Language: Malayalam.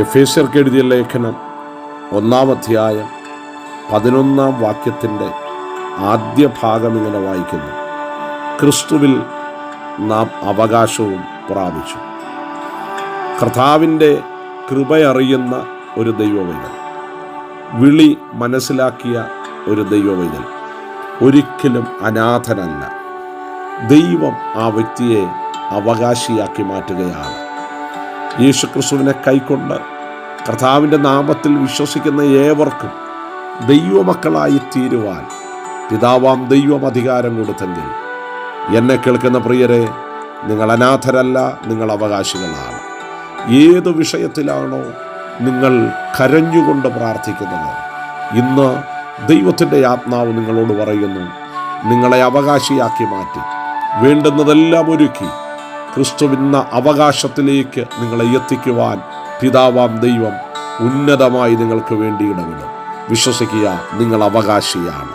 എഫേസ്യർക്ക് എഴുതിയ ലേഖനം ഒന്നാം അധ്യായം പതിനൊന്നാം വാക്യത്തിന്റെ ആദ്യ ഭാഗം ഇങ്ങനെ വായിക്കുന്നു. ക്രിസ്തുവിൽ നാം അവകാശവും പ്രാപിച്ചു. കർത്താവിന്റെ കൃപയറിയുന്ന ഒരു ദൈവവൈതൽ വിളി മനസ്സിലാക്കിയ ഒരു ദൈവവൈതൽ ഒരിക്കലും അനാഥനല്ല. ദൈവം ആ വ്യക്തിയെ അവകാശിയാക്കി മാറ്റുകയാണ്. യേശുക്രിസ്തുവിനെ കൈക്കൊണ്ട് കർത്താവിന്റെ നാമത്തിൽ വിശ്വസിക്കുന്ന ഏവർക്കും ദൈവമക്കളായി തീരുവാൻ പിതാവാം ദൈവം അധികാരം കൊടുത്തെങ്കിൽ എന്നെ കേൾക്കുന്ന പ്രിയരെ നിങ്ങൾ അനാഥരല്ല നിങ്ങൾ അവകാശികളാണ്. ഏത് വിഷയത്തിലാണോ നിങ്ങൾ കരഞ്ഞുകൊണ്ട് പ്രാർത്ഥിക്കുന്നത് ഇന്ന് ദൈവത്തിന്റെ ആത്മാവ് നിങ്ങളോട് പറയുന്നു നിങ്ങളെ അവകാശിയാക്കി മാറ്റി വേണ്ടുന്നതെല്ലാം ഒരുക്കി ക്രിസ്തുവിന്ന അവകാശത്തിലേക്ക് നിങ്ങളെ എത്തിക്കുവാൻ പിതാവാം ദൈവം ഉന്നതമായി നിങ്ങൾക്ക് വേണ്ടി ഇടപെടും. വിശ്വസിക്കുക നിങ്ങൾ അവകാശിയാണ്.